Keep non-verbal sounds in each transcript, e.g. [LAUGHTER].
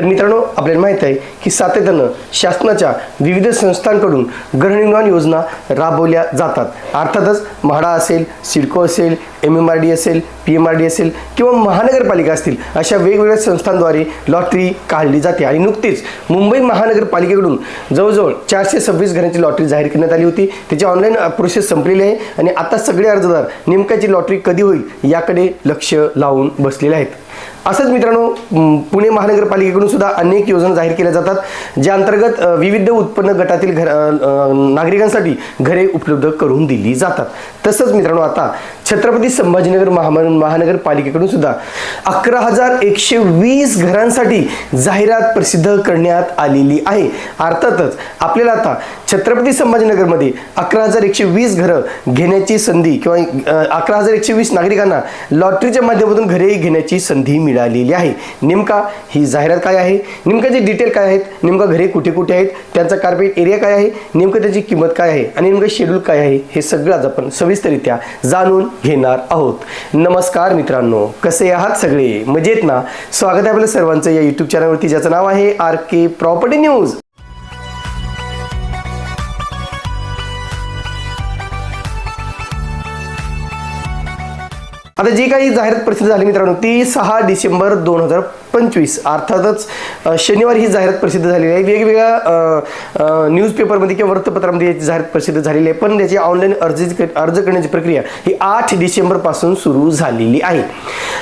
तर मित्रांनो आपल्याला माहीत आहे की सातत्यानं शासनाच्या विविध संस्थांकडून गृहनिर्माण योजना राबवल्या जातात. अर्थातच म्हाडा असेल सिडको असेल एम एम आर डी असेल पी एम आर डी असेल किंवा महानगरपालिका असतील अशा वेगवेगळ्या संस्थांद्वारे लॉटरी काढली जाते. आणि नुकतीच मुंबई महानगरपालिकेकडून जवळजवळ चारशे सव्वीस घरांची लॉटरी जाहीर करण्यात आली होती. त्याची ऑनलाईन प्रोसेस संपलेली आहे आणि आता सगळे अर्जदार नेमक्याची लॉटरी कधी होईल याकडे लक्ष लावून बसलेले आहेत. असंच मित्रांनो पुणे महानगरपालिकेकडून सुद्धा अनेक योजना जाहीर केल्या जातात ज्या अंतर्गत विविध उत्पन्न गटातील घर नागरिकांसाठी घरे उपलब्ध करून दिली जातात. तसंच मित्रांनो आता छत्रपती संभाजीनगर महा महानगरपालिकेकडून सुद्धा अकरा हजार एकशे वीस घरांसाठी जाहिरात प्रसिद्ध करण्यात आलेली आहे. अर्थातच आपल्याला आता छत्रपती संभाजीनगरमध्ये अकरा हजार एकशे वीस घरं घेण्याची संधी किंवा अकरा हजार एकशे वीस नागरिकांना लॉटरीच्या माध्यमातून घरे घेण्याची संधी मिळालेली आहे. नेमका ही जाहिरात काय आहे? नेमकं जे डिटेल काय आहेत? नेमका घरे कुठे कुठे आहेत? त्यांचा कार्पेट एरिया काय आहे? नेमकं त्याची किंमत काय आहे? आणि नेमकं शेड्यूल काय आहे? हे सगळं आज आपण सविस्तरित्या जाणून घेणार आहोत. नमस्कार मित्रांनो कसे आहात सगळे? मजेत ना स्वागत आहे आपल्या सर्वांचं या युट्यूब चॅनलवरती ज्याचं नाव आहे आर के प्रॉपर्टी न्यूज आता जी काही जाहिरात प्रसिद्ध झाली मित्रांनो ती सहा डिसेंबर दोन हजार पंचवीस. अर्थातच शनिवारी ही जाहिरात प्रसिद्ध झालेली आहे. वेगवेगळ्या न्यूजपेपरमध्ये किंवा वृत्तपत्रामध्ये याची जाहिरात प्रसिद्ध झालेली आहे. पण त्याची ऑनलाईन अर्ज अर्ज करण्याची प्रक्रिया ही आठ डिसेंबरपासून सुरू झालेली आहे.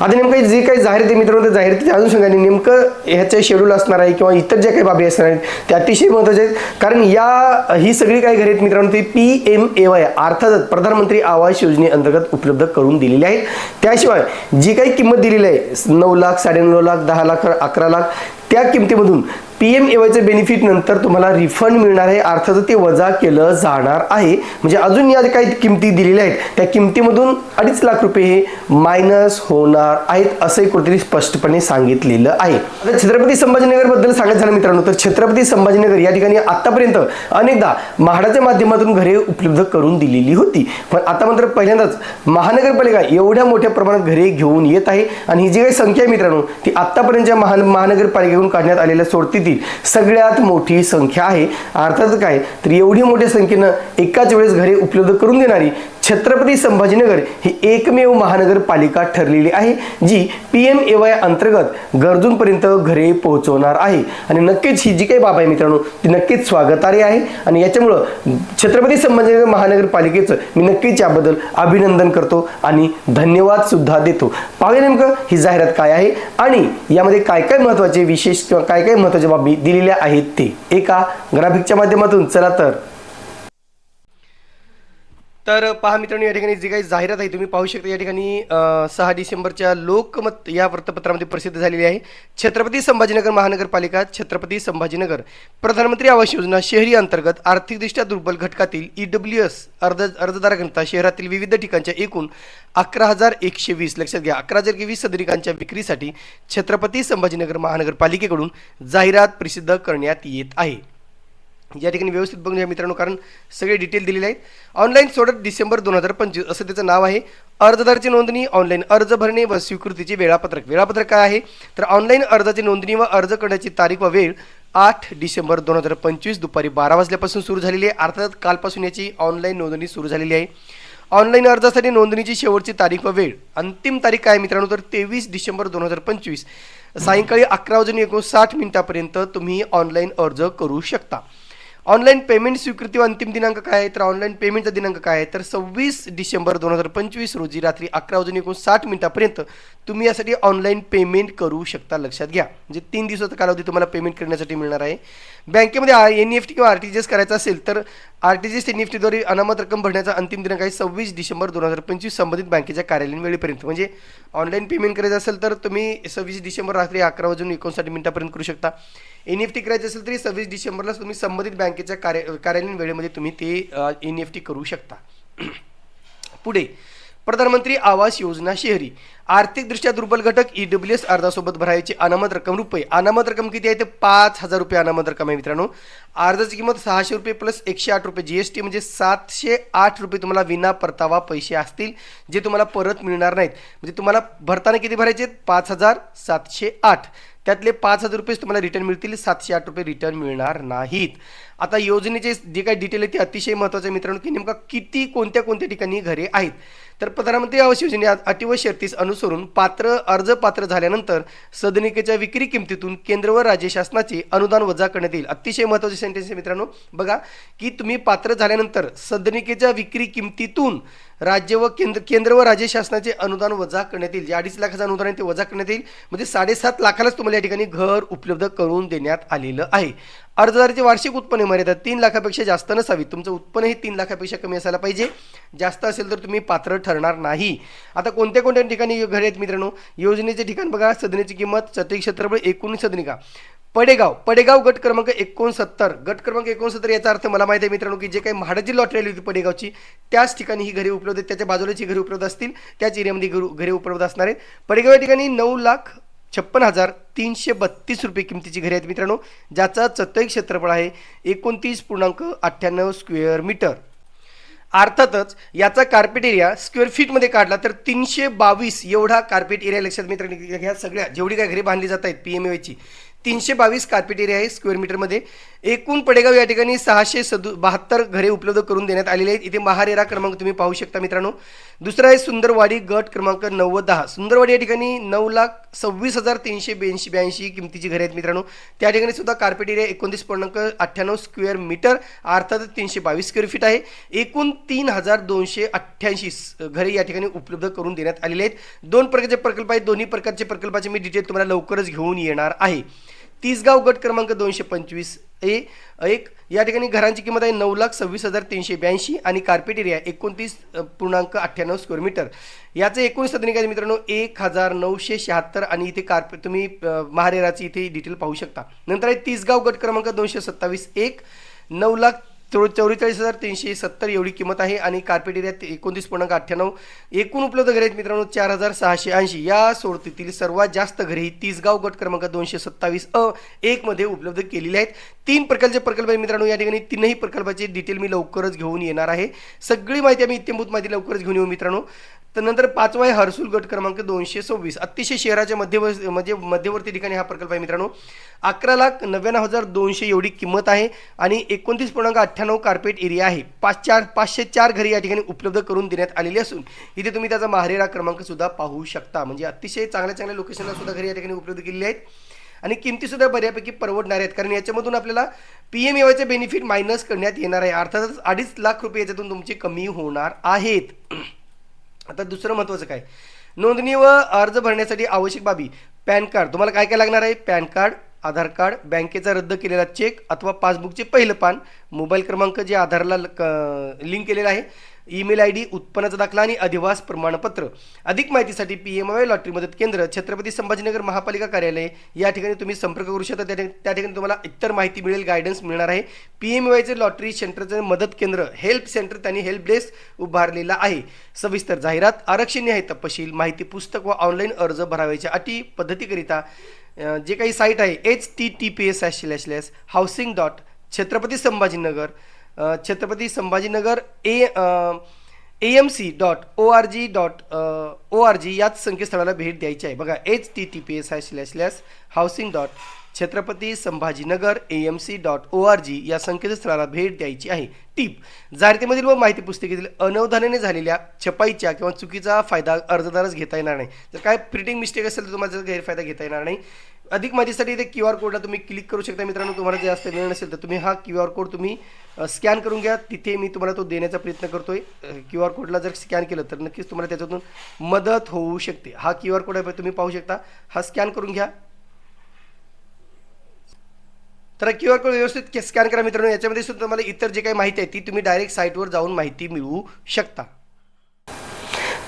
आता नेमकं जे काही जाहिरात आहे मित्रांनो त्या जाहिरातीच्या अनुषंगाने नेमकं ह्याचं शेड्यूल असणार आहे किंवा इतर ज्या काही बाबी असणार आहेत त्या अतिशय महत्त्वाच्या आहेत. कारण या ही सगळी काही घरे आहेत मित्रांनो ती पी एम ए वाय अर्थातच प्रधानमंत्री आवास योजनेअंतर्गत उपलब्ध करून दिलेली आहेत. त्याशिवाय जी काही किंमत दिलेली आहे नऊ लाख साडेनऊ लाख दहा लाख अकरा लाख त्या किमतीमधून पी एम एवायचे बेनिफिट नंतर तुम्हाला रिफंड मिळणार आहे. अर्थात ते वजा केलं जाणार आहे. म्हणजे अजून या काही किमती दिलेल्या आहेत. त्या किमतीमधून अडीच लाख रुपये हे मायनस होणार आहेत असंही कुठेतरी स्पष्टपणे सांगितलेलं आहे. आता छत्रपती संभाजीनगरबद्दल सांगायचं झालं मित्रांनो तर छत्रपती संभाजीनगर या ठिकाणी आतापर्यंत अनेकदा म्हाडाच्या माध्यमातून घरे उपलब्ध करून दिलेली होती. पण आता मात्र पहिल्यांदाच महानगरपालिका एवढ्या मोठ्या प्रमाणात घरे घेऊन येत आहे. आणि ही जी काही संख्या आहे मित्रांनो ती आतापर्यंतच्या महान महानगरपालिकेकडून काढण्यात आलेल्या सोडतीतील सगळ्यात मोठी संख्या आहे. अर्थात काय? तर एवढी मोठ्या संख्येनं एकाच वेळेस घरे उपलब्ध करून देणारी छत्रपती संभाजीनगर ही एकमेव महानगरपालिका ठरलेली आहे जी पी एम ए वाय अंतर्गत गरजूंपर्यंत घरे पोहोचवणार आहे. आणि नक्कीच ही जी काही बाब आहे मित्रांनो ती नक्कीच स्वागतार्ह आहे. आणि याच्यामुळं छत्रपती संभाजीनगर महानगरपालिकेचं मी नक्कीच याबद्दल अभिनंदन करतो आणि धन्यवाद सुद्धा देतो. पाहूया नेमकं ही जाहिरात काय आहे आणि यामध्ये काय काय महत्त्वाचे विशेष किंवा काय काय महत्त्वाच्या बाबी दिलेल्या आहेत ते एका ग्राफिकच्या माध्यमातून. चला तर. तर पहा मित्रांनो या ठिकाणी जी काही जाहिरात आहे तुम्ही पाहू शकता या ठिकाणी सहा डिसेंबरच्या लोकमत या वृत्तपत्रामध्ये प्रसिद्ध झालेली आहे. छत्रपती संभाजीनगर महानगरपालिका छत्रपती संभाजीनगर. प्रधानमंत्री आवास योजना शहरी अंतर्गत आर्थिकदृष्ट्या दुर्बल घटकातील ई डब्ल्यू एस अर्ज घनता शहरातील विविध ठिकाणच्या एकूण अकरा हजार एकशे वीस लक्षात घ्या अकरा हजार वीस सदरिकांच्या विक्रीसाठी छत्रपती संभाजीनगर महानगरपालिकेकडून जाहिरात प्रसिद्ध करण्यात येत आहे. या ठिकाणी व्यवस्थित बघून घ्या मित्रांनो कारण सगळे डिटेल दिलेले आहेत. ऑनलाईन सोडत डिसेंबर दोन हजार पंचवीस असं त्याचं नाव आहे. अर्जदारची नोंदणी ऑनलाईन अर्ज भरणे व स्वीकृतीचे वेळापत्रक. वेळापत्रक काय आहे? तर ऑनलाईन अर्जाची नोंदणी व अर्ज करण्याची तारीख व वेळ आठ डिसेंबर दोन हजार पंचवीस दुपारी बारा वाजल्यापासून सुरू झालेली आहे. अर्थात कालपासून याची ऑनलाईन नोंदणी सुरू झालेली आहे. ऑनलाईन अर्जासाठी नोंदणीची शेवटची तारीख व वेळ. अंतिम तारीख काय आहे मित्रांनो? तर तेवीस डिसेंबर दोन हजार पंचवीस. सायंकाळी अकरा वाजून एकोणसाठ मिनिटापर्यंत तुम्ही ऑनलाईन अर्ज करू शकता. ऑनलाईन पेमेंट स्वीकृती व अंतिम दिनांक काय आहे? तर ऑनलाईन पेमेंटचा दिनांक काय आहे? तर सव्वीस डिसेंबर दोन हजार पंचवीस रोजी रात्री अकरा वाजून एकोणसाठ मिनिटापर्यंत तुम्ही यासाठी ऑनलाईन पेमेंट करू शकता. लक्षात घ्या. म्हणजे तीन दिवसाचा कालावधी तुम्हाला पेमेंट करण्यासाठी मिळणार आहे. बँकेमध्ये एन ई एफ टी किंवा आर टी जी एस करायचा असेल तर R T G S N E F टीद्वारे अनामत रक्कम भरण्याचा अंतिम दिनांक आहे सव्वीस डिसेंबर दोन हजार पंचवीस संबंधित बँकेच्या कार्यालयीन वेळेपर्यंत. म्हणजे ऑनलाईन पेमेंट करायचं असेल तर तुम्ही सव्वीस डिसेंबर रात्री अकरा वाजून एकोणसाठ मिनिटापर्यंत करू शकता. एन ई एफ टी करायचं असेल तरी सव्वीस डिसेंबरला तुम्ही संबंधित बँकेच्या कार्य कार्यालयीन वेळेमध्ये तुम्ही ते एन ई एफ टी करू शकता. [CLEARS THROAT] पुढे प्रधानमंत्री आवास योजना शहरी. आर्थिकदृष्ट्या दुर्बल घटक ई डब्ल्यू एस अर्जासोबत भरायची अनामत रक्कम रुपये. अनामत रक्कम किती आहे? ते पाच हजार रुपये अनामत रक्कम आहे मित्रांनो. अर्जाची किंमत सहाशे रुपये प्लस एकशे आठ रुपये. जी एस टी म्हणजे सातशे आठ रुपये तुम्हाला विना परतावा पैसे असतील जे तुम्हाला परत मिळणार नाहीत. म्हणजे तुम्हाला भरताना किती भरायचे? पाच हजार सातशे आठ. त्यातले पाच हजार रुपये तुम्हाला रिटर्न मिळतील. सातशे आठ रुपये रिटर्न मिळणार नाहीत. आता योजनेचे जे काही डिटेल आहे ते अतिशय महत्त्वाचे आहे मित्रांनो की नेमका किती कोणत्या कोणत्या ठिकाणी घरे आहेत? तर प्रधानमंत्री आवास योजने अटी व शर्तीस अनुसरून पात्र अर्ज पात्र झाल्यानंतर सदनिकेच्या विक्री किमतीतून केंद्र व राज्य शासनाचे अनुदान वजा करण्यात येईल. अतिशय महत्त्वाचे सेंटेन्स आहे मित्रांनो. बघा की तुम्ही पात्र झाल्यानंतर सदनिकेच्या विक्री किमतीतून राज्य व केंद्र केंद्र व राज्य शासनाचे अनुदान वजा करण्यात येईल. जे अडीच लाखाचं अनुदान आहे ते वजा करण्यात येईल. म्हणजे साडेसात लाखालाच तुम्हाला या ठिकाणी घर उपलब्ध करून देण्यात आलेलं आहे. अर्जदाराची वार्षिक उत्पन्न मर्यादा तीन लाखापेक्षा जास्त नसावी. तुमचं उत्पन्न हे तीन लाखापेक्षा कमी असायला पाहिजे. जास्त असेल तर तुम्ही पात्र ठरणार नाही. आता कोणत्या कोणत्या ठिकाणी घरे आहेत मित्रांनो? योजनेचे ठिकाण बघा सदनेची किंमत चतुर्थ क्षेत्रफळ एकूण सदनिका. पडेगाव पडेगाव गट क्रमांक एकोणसत्तर. गट क्रमांक एकोणसत्तर याचा अर्थ मला माहिती आहे मित्रांनो की जे काही म्हाडाची लॉटरी आली होती पडेगावची त्याच ठिकाणी ही घरे उपलब्ध आहेत. त्याच्या बाजूलाची घरे उपलब्ध असतील. त्याच एरियामध्ये घरू घरे उपलब्ध असणार आहेत. पडेगाव या ठिकाणी नऊ लाख छप्पन हजार तीनशे बत्तीस रुपये किमतीची घरे आहेत मित्रांनो ज्याचा चतई क्षेत्रफळ आहे एकोणतीस पूर्णांक अठ्ठ्याण्णव स्क्वेअर मीटर. अर्थातच याचा कार्पेट एरिया स्क्वेअर फीटमध्ये काढला तर तीनशे बावीस एवढा कार्पेट एरिया लक्षात मित्रांनो ह्या सगळ्या जेवढी काय घरे बांधली जात आहेत पी एम एची तीनशे बावीस कार्पेट एरिया आहे स्क्वेअर मीटरमध्ये एकूण पडेगाव या ठिकाणी सहाशे सदु बहात्तर घरे उपलब्ध करून देण्यात आलेले आहेत. इथे महारेरा क्रमांक तुम्ही पाहू शकता मित्रांनो. दुसरा आहे सुंदरवाडी गट क्रमांक नव्वद दहा. सुंदरवाडी या ठिकाणी नऊ लाख सव्वीस हजार तीनशे ब्याऐंशी ब्याऐंशी किमतीची घरे आहेत मित्रांनो. त्या ठिकाणी सुद्धा कार्पेट एरिया एकोणतीस पूर्णांक अठ्ठ्याण्णव स्क्वेअर मीटर अर्थात तीनशे बावीस स्क्वेअर फीट आहे. एकूण तीन हजार दोनशे अठ्ठ्याऐंशी घरे या ठिकाणी उपलब्ध करून देण्यात आलेले आहेत. दोन प्रकारचे प्रकल्प आहेत. दोन्ही प्रकारचे प्रकल्पाचे मी डिटेल तुम्हाला लवकरच घेऊन येणार आहे. तीसगाव गट क्रमांक दोनशे पंचवीस ए एक या ठिकाणी घरांची किंमत आहे नऊ लाख सव्वीस हजार तीनशे ब्याऐंशी आणि कार्पेट एरिया एकोणतीस पूर्णांक अठ्ठ्याण्णव स्क्वेअर मीटर याचं एकोणीस सदनिक आहे मित्रांनो एक हजार नऊशे शहात्तर आणि इथे कार्पे तुम्ही महारेराची इथे डिटेल पाहू शकता. नंतर आहे तीसगाव गट क्रमांक दोनशे सत्तावीस एक नऊ लाख चौ चौवेचाळीस हजार तीनशे सत्तर एवढी किंमत आहे आणि कार्पेट एरियात एकोणतीस पूर्णांक अठ्ठ्याण्णव एकूण उपलब्ध घरे आहेत मित्रांनो चार हजार सहाशे ऐंशी. या सोडतीतील सर्वात जास्त घरे ही तीसगाव गट क्रमांक दोनशे सत्तावीस अ एकमध्ये उपलब्ध केलेली आहेत. तीन प्रकारचे प्रकल्प आहेत मित्रांनो या ठिकाणी तीनही प्रकल्पाची डिटेल मी लवकरच घेऊन येणार आहे. सगळी माहिती आम्ही इत्यंभूत माहिती लवकरच घेऊन येऊ मित्रांनो. तर नंतर पाचवा आहे हर्सुल गट क्रमांक दोनशे सव्वीस. अतिशय शहराच्या मध्यव म्हणजे मध्यवर्ती ठिकाणी हा प्रकल्प आहे मित्रांनो. अकरा लाख नव्याण्णव हजार दोनशे एवढी किंमत आहे आणि एकोणतीस पूर्णांक अठ्ठ्याण्णव कार्पेट एरिया आहे. पाच चार पाचशे चार घरे या ठिकाणी उपलब्ध करून देण्यात आलेली असून इथे तुम्ही त्याचा महारेरा क्रमांक सुद्धा पाहू शकता. म्हणजे अतिशय चांगल्या चांगल्या लोकेशनला सुद्धा घरी या ठिकाणी उपलब्ध केलेली आहेत. आणि किमतीसुद्धा बऱ्यापैकी परवडणार आहेत. कारण याच्यामधून आपल्याला पी एम एवायचे बेनिफिट मायनस करण्यात येणार आहे. अर्थातच अडीच लाख रुपये याच्यातून तुमचे कमी होणार आहेत. आता दुसरं महत्त्वाचं काय? नोंदणी व अर्ज भरण्यासाठी आवश्यक बाबी. PAN card. तुम्हाला काय काय लागणार आहे? पॅन कार्ड आधार कार्ड बँकेचा रद्द केलेला चेक अथवा पासबुकचे पहिलं पान मोबाईल क्रमांक जे आधारला लिंक केलेला आहे ईमेल आय डी उत्पन्नाचा दाखला आणि अधिवास प्रमाणपत्र. अधिक माहितीसाठी पी एम आय लॉटरी मदत केंद्र छत्रपती संभाजीनगर महापालिका कार्यालय. या ठिकाणी तुम्ही संपर्क करू शकता. त्या त्या ठिकाणी तुम्हाला इतर माहिती मिळेल गायडन्स मिळणार आहे. पी एम वायचे लॉटरी सेंटरचं मदत केंद्र हेल्प सेंटर त्यांनी हेल्प डेस्क उभारलेला आहे. सविस्तर जाहिरात आरक्षण आहे तपशील माहिती पुस्तक व ऑनलाईन अर्ज भरावायच्या अटी पद्धतीकरिता जे काही साईट आहे H T T P S slash slash housing dot Chhatrapati Sambhajinagar Chhatrapati Sambhajinagar A A M C dot O R G dot O R G याच संकेतस्थळाला भेट द्यायची आहे. बघा H T T P S slash slash housing dot Chhatrapati Sambhajinagar A M C dot O R G या संकेतस्थळाला भेट द्यायची आहे. टीप जाहिरातीमधील व माहिती पुस्तिकेतील अनवधानाने झालेल्या छपाईच्या किंवा चुकीचा फायदा अर्जदारच घेता येणार नाही. जर काय प्रिंटिंग मिस्टेक असेल तर तुम्हाला गैरफायदा घेता येणार नाही. अधिक माहितीसाठी इथे क्यू आर कोडला तुम्ही क्लिक करू शकता. मित्रांनो तुम्हाला जे जास्त वेळ नसेल तर तुम्ही हा क्यू आर कोड तुम्ही स्कॅन करून घ्या. तिथे मी तुम्हाला तो देण्याचा प्रयत्न करतोय. क्यू आर कोडला जर स्कॅन केलं तर नक्कीच तुम्हाला त्याच्यातून मदत होऊ शकते. हा क्यू आर कोड आहे तुम्ही पाहू शकता. हा स्कॅन करून घ्या. तर क्यू आर कोड व्यवस्थित स्कॅन करा मित्रांनो. याच्यामध्ये सुद्धा तुम्हाला इतर जे काही माहिती आहे ती तुम्ही डायरेक्ट साईटवर जाऊन माहिती मिळवू शकता.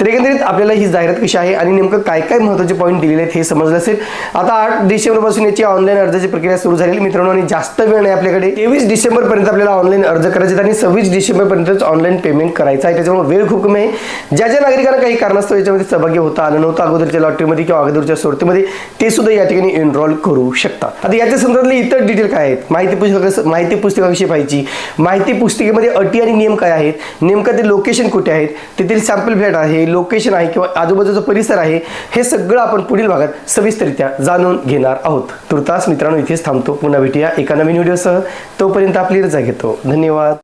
तर एकंदरीत आपल्याला ही जाहिरात कशी आहे आणि नेमकं काय काय महत्त्वाचे पॉईंट दिलेले आहेत हे समजलं असेल. आता आठ डिसेंबरपासून याची ऑनलाईन अर्जाची प्रक्रिया सुरू झालेली. मित्रांनो आणि जास्त वेळ नाही आपल्याकडे. तेवीस डिसेंबरपर्यंत आपल्याला ऑनलाईन अर्ज करायचे आणि सव्वीस डिसेंबरपर्यंतच ऑनलाईन पेमेंट करायचं आहे. त्याच्यामुळे वेळ खूप कमी आहे. ज्या ज्या नागरिकांना काही कारणास्तव याच्यामध्ये सहभागी होता आलं नव्हतं अगोदरच्या लॉटरीमध्ये किंवा अगोदरच्या सोडतीमध्ये ते सुद्धा या ठिकाणी एनरोल करू शकता आता याच्या संदर्भातले इतर डिटेल काय आहेत? माहिती पुस्तक माहिती पुस्तकाविषयी पाहिजे माहिती पुस्तिकेमध्ये अटी आणि नियम काय आहेत? नेमकं ते लोकेशन कुठे आहेत? तेथील सॅम्पल फ्लॅट आहे लोकेशन आहे किंवा आजूबाजूचा परिसर आहे हे सगळं आपण पुढील भागात सविस्तरित्या जाणून घेणार आहोत. तुर्तास मित्रांनो इथेच थांबतो. पुन्हा भेटूया एका नवीन व्हिडिओसह. तोपर्यंत आपली रजा घेतो. धन्यवाद.